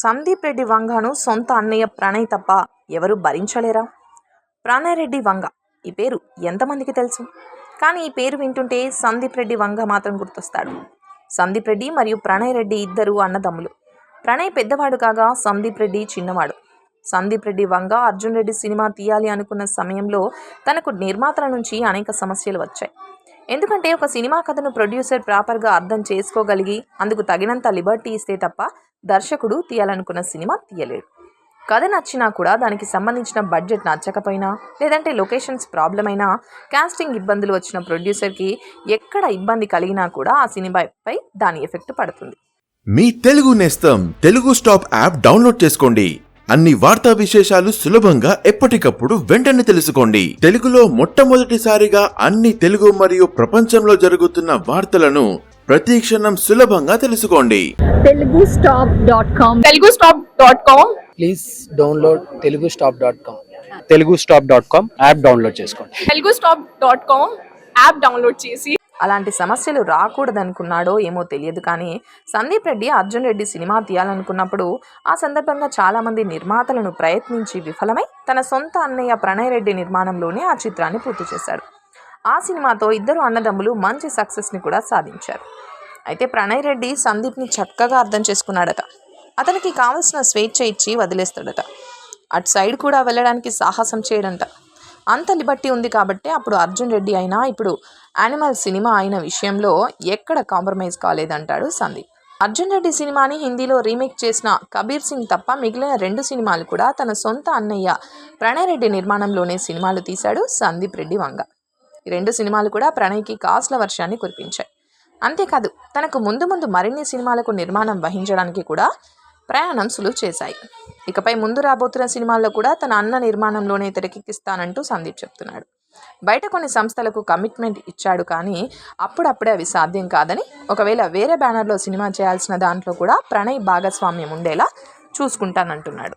సందీప్ రెడ్డి వంగను సొంత అన్నయ్య ప్రణయ్ తప్ప ఎవరు భరించలేరా? ప్రణయ్ రెడ్డి వంగ. ఈ పేరు ఎంతమందికి తెలుసు? కానీ ఈ పేరు వింటుంటే సందీప్ రెడ్డి వంగ మాత్రం గుర్తొస్తాడు. సందీప్ రెడ్డి మరియు ప్రణయ్ రెడ్డి ఇద్దరు అన్నదమ్ములు. ప్రణయ్ పెద్దవాడు కాగా సందీప్ రెడ్డి చిన్నవాడు. సందీప్ రెడ్డి వంగ అర్జున్ రెడ్డి సినిమా తీయాలి అనుకున్న సమయంలో తనకు నిర్మాతల నుంచి అనేక సమస్యలు వచ్చాయి. ఎందుకంటే ఒక సినిమా కథను ప్రొడ్యూసర్ ప్రాపర్గా అర్థం చేసుకోగలిగి అందుకు తగినంత లిబర్టీ ఇస్తే తప్ప దర్శకుడు తీయాలనుకున్న సినిమా తీయలేడు కథ నచ్చినా కూడా దానికి సంబంధించిన బడ్జెట్ నచ్చకపోయినా లేదంటే లొకేషన్స్ ప్రాబ్లం అయినా కాస్టింగ్ ఇబ్బందులు వచ్చిన ప్రొడ్యూసర్కి ఎక్కడ ఇబ్బంది కలిగినా కూడా ఆ సినిమాపై దాని ఎఫెక్ట్ పడుతుంది. మీ తెలుగు నేస్తం తెలుగు స్టాప్ యాప్ డౌన్లోడ్ చేసుకోండి. అన్ని వార్తా విశేషాలు సులభంగా ఎప్పటికప్పుడు వెంటనే తెలుసుకోండి. తెలుగులో మొట్టమొదటిసారిగా అన్ని తెలుగు మరియు ప్రపంచంలో జరుగుతున్న వార్తలను ప్రతి క్షణం సులభంగా తెలుసుకోండి. Telugu stop dot com. Telugu stop dot com. Please download Telugu stop dot com. Telugu stop dot com app download చేసుకోండి. Telugu stop dot com app download చేసి. అలాంటి సమస్యలు రాకూడదనుకున్నాడో ఏమో తెలియదు కానీ సందీప్ రెడ్డి అర్జున్ రెడ్డి సినిమా తీయాలనుకున్నప్పుడు ఆ సందర్భంగా చాలామంది నిర్మాతలను ప్రయత్నించి విఫలమై తన సొంత అన్నయ్య ప్రణయ్ రెడ్డి నిర్మాణంలోనే ఆ చిత్రాన్ని పూర్తి చేశాడు. ఆ సినిమాతో ఇద్దరు అన్నదమ్ములు మంచి సక్సెస్ని కూడా సాధించారు. అయితే ప్రణయ్ రెడ్డి సందీప్ని చక్కగా అర్థం చేసుకున్నాడట. అతనికి కావలసిన స్వేచ్ఛ ఇచ్చి వదిలేస్తాడట. అటు సైడ్ కూడా వెళ్ళడానికి సాహసం చేయడంట. అంత లిబర్టీ ఉంది కాబట్టి అప్పుడు అర్జున్ రెడ్డి అయినా ఇప్పుడు యానిమల్ సినిమా అయిన విషయంలో ఎక్కడ కాంప్రమైజ్ కాలేదంటాడు సందీప్. అర్జున్ రెడ్డి సినిమాని హిందీలో రీమేక్ చేసిన కబీర్ సింగ్ తప్ప మిగిలిన రెండు సినిమాలు కూడా తన సొంత అన్నయ్య ప్రణయ్ రెడ్డి నిర్మాణంలోనే సినిమాలు తీశాడు సందీప్ రెడ్డి వంగ. ఈ రెండు సినిమాలు కూడా ప్రణయ్కి కాస్ల వర్షాన్ని కురిపించాయి. అంతేకాదు తనకు ముందు ముందు మరిన్ని సినిమాలకు నిర్మాణం వహించడానికి కూడా ప్రయాణం సులువు చేశాయి. ఇకపై ముందు రాబోతున్న సినిమాల్లో కూడా తన అన్న నిర్మాణంలోనే తెరకెక్కిస్తానంటూ సందీప్ చెప్తున్నాడు. బయట కొన్ని సంస్థలకు కమిట్మెంట్ ఇచ్చాడు కానీ అప్పుడప్పుడే అవి సాధ్యం కాదని ఒకవేళ వేరే బ్యానర్లో సినిమా చేయాల్సిన దాంట్లో కూడా ప్రణయ్ భాగస్వామ్యం ఉండేలా చూసుకుంటానంటున్నాడు.